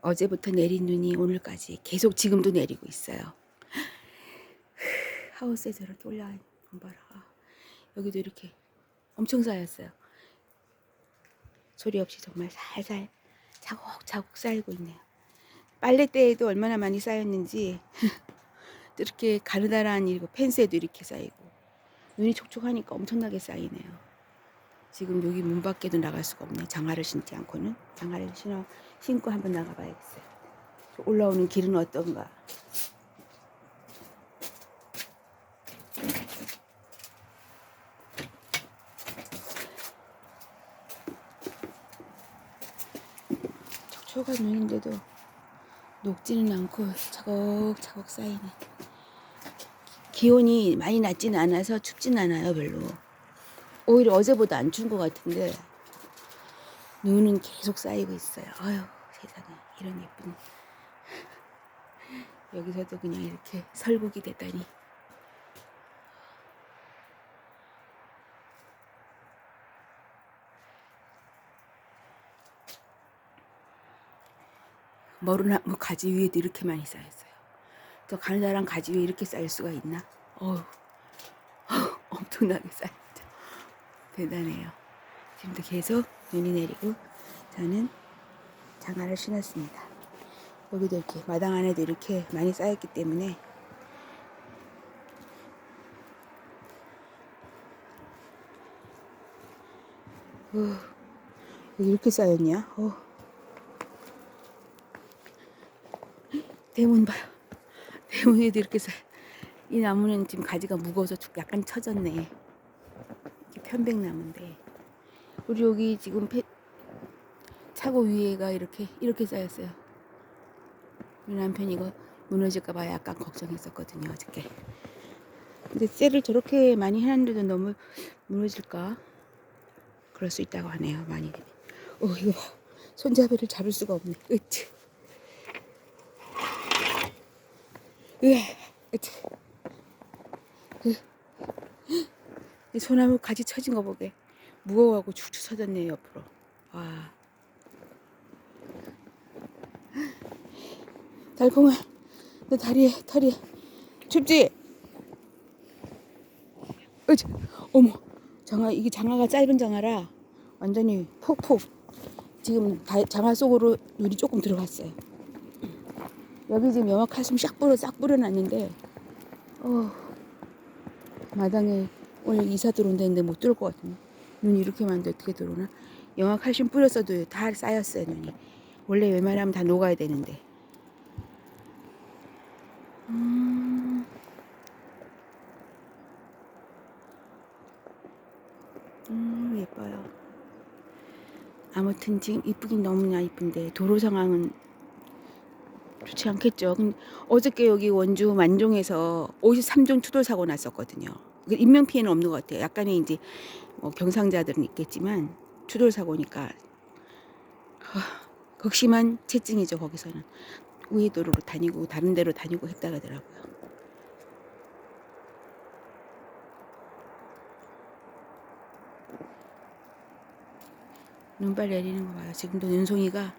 어제부터 내린 눈이 오늘까지 계속 지금도 내리고 있어요. 올라와 있는 거 봐라. 여기도 이렇게 엄청 쌓였어요. 소리 없이 정말 살살 차곡차곡 쌓이고 있네요. 빨래대에도 얼마나 많이 쌓였는지 또 이렇게 가느다란 이거 펜스에도 이렇게 쌓이고 눈이 촉촉하니까 엄청나게 쌓이네요. 지금 여기 문 밖에도 나갈 수가 없네. 장화를 신지 않고는 장화를 신어 신고 한번 나가봐야겠어요. 올라오는 길은 어떤가? 촉촉한 눈인데도 녹지는 않고 차곡차곡 쌓이네. 기온이 많이 낮지는 않아서 춥진 않아요, 별로. 오히려 어제보다 안 추운 것 같은데 눈은 계속 쌓이고 있어요. 아유 세상에 이런 예쁜 여기서도 그냥 이렇게 설국이 되다니. 머루나무 가지 위에도 이렇게 많이 쌓였어요. 저 가느다란 가지 위에 이렇게 쌓일 수가 있나? 어우, 엄청나게 쌓였죠. 대단해요. 지금도 계속 눈이 내리고 저는 장화를 신었습니다. 여기도 이렇게 마당 안에도 이렇게 많이 쌓였기 때문에 어, 이렇게 쌓였냐? 어. 대문 봐요. 대문에도 이렇게 쌓여. 이 나무는 지금 가지가 무거워서 약간 처졌네. 편백나무인데 우리 여기 지금 페, 차고 위에가 이렇게 이렇게 쌓였어요. 우리 남편이 이거 무너질까 봐 약간 걱정했었거든요 어저께. 근데 쇠를 저렇게 많이 해놨는데도 너무 무너질까? 그럴 수 있다고 하네요 많이. 어 이거 봐. 손잡이를 잡을 수가 없네. 으치. 으아, 으치. 으. 이 소나무 가지 처진 거 보게. 무거워하고 축축 처졌네 옆으로. 와 달콩아 내 다리에 털이 춥지? 으치 어머 장화 이게 장화가 짧은 장화라 완전히 폭폭 지금 다, 장화 속으로 물이 조금 들어갔어요. 여기 지금 염화칼슘 싹 뿌려 싹 뿌려놨는데 어 마당에 오늘 이사 들어온다는데 못 들어올 것 같은데 눈이 이렇게 많은데 어떻게 들어오나? 영화 칼슘 뿌렸어도 다 쌓였어요 눈이 원래 웬만하면 다 녹아야 되는데 음... 음 예뻐요 아무튼 지금 이쁘긴 너무나 이쁜데 도로 상황은 좋지 않겠죠. 근데 어저께 여기 원주 만종에서 53종 추돌 사고 났었거든요. 그 인명 피해는 없는 것 같아요. 약간의 이제 뭐 경상자들은 있겠지만 추돌 사고니까 하, 극심한 체증이죠. 거기서는 우회도로로 다니고 다른 데로 다니고 했다 그러더라고요. 눈발 내리는 거 봐요. 지금도 눈송이가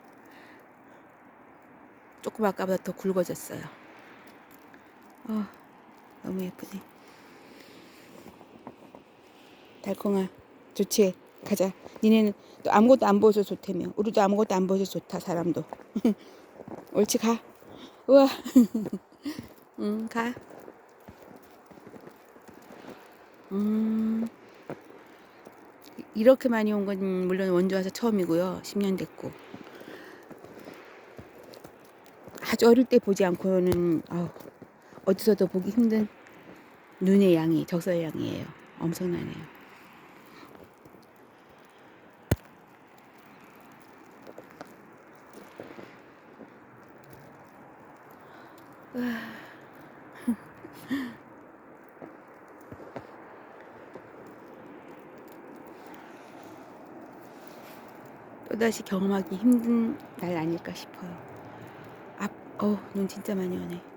조금 아까보다 더 굵어졌어요. 어, 너무 예쁘네. 달콩아, 좋지? 가자. 니네는 또 아무것도 안 보여서 좋다며. 우리도 아무것도 안 보여서 좋다, 사람도. 옳지, 가. 우와. 응, 가. 음. 이렇게 많이 온 건 물론 원주 와서 처음이고요. 10년 됐고. 아주 어릴 때 보지 않고는 어, 어디서도 보기 힘든 눈의 양이 적서의 양이에요. 엄청나네요. 또다시 경험하기 힘든 날 아닐까 싶어요. 앞, 어, 눈 진짜 많이 오네.